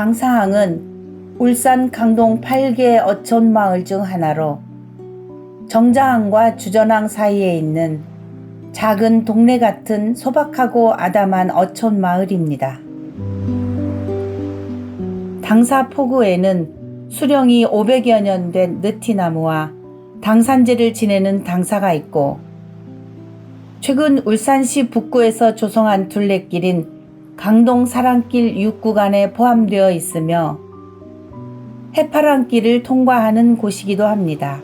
당사항은 울산 강동 8개 어촌 마을 중 하나로 정자항과 주전항 사이에 있는 작은 동네 같은 소박하고 아담한 어촌 마을입니다. 당사 포구에는 수령이 500여 년 된 느티나무와 당산제를 지내는 당사가 있고 최근 울산시 북구에서 조성한 둘레길인 강동 사랑길 6구간에 포함되어 있으며 해파랑길을 통과하는 곳이기도 합니다.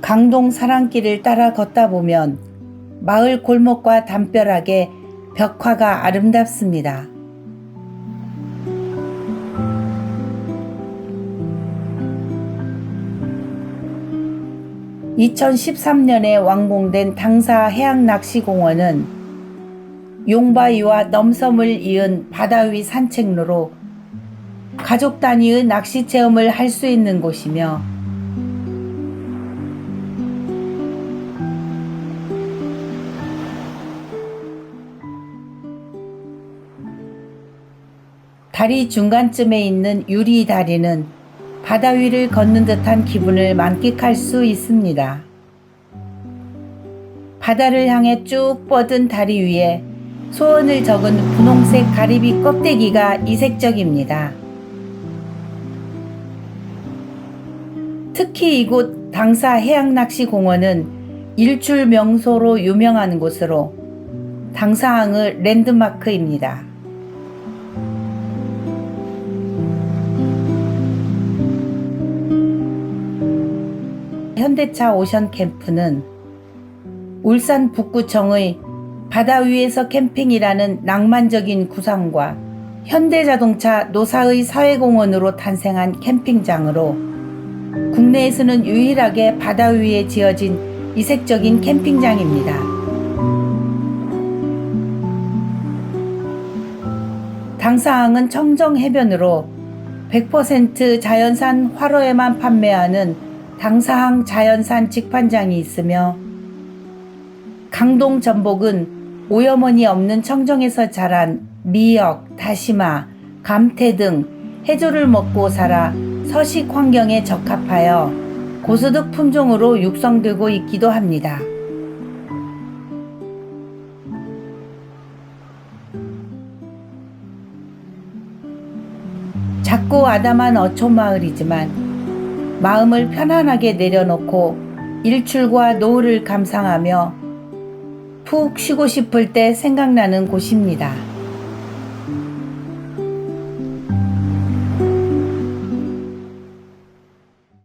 강동 사랑길을 따라 걷다 보면 마을 골목과 담벼락에 벽화가 아름답습니다. (2013년에) 완공된 당사 해양낚시공원은 용바위와 넘섬을 이은 바다 위 산책로로 가족 단위의 낚시 체험을 할 수 있는 곳이며 다리 중간쯤에 있는 유리 다리는 바다 위를 걷는 듯한 기분을 만끽할 수 있습니다. 바다를 향해 쭉 뻗은 다리 위에 소원을 적은 분홍색 가리비 껍데기가 이색적입니다. 특히 이곳 당사 해양낚시공원은 일출 명소로 유명한 곳으로 당사항의 랜드마크입니다. 현대차 오션 캠프는 울산 북구청의 바다 위에서 캠핑이라는 낭만적인 구상과 현대자동차 노사의 사회공원으로 탄생한 캠핑장으로 국내에서는 유일하게 바다 위에 지어진 이색적인 캠핑장입니다. 당사항은 청정 해변으로 100% 자연산 화로에만 판매하는 당사항 자연산 직판장이 있으며 강동 전복은 오염원이 없는 청정에서 자란 미역, 다시마, 감태 등 해조를 먹고 살아 서식 환경에 적합하여 고소득 품종으로 육성되고 있기도 합니다. 작고 아담한 어촌 마을이지만 마음을 편안하게 내려놓고 일출과 노을을 감상하며 푹 쉬고 싶을 때 생각나는 곳입니다.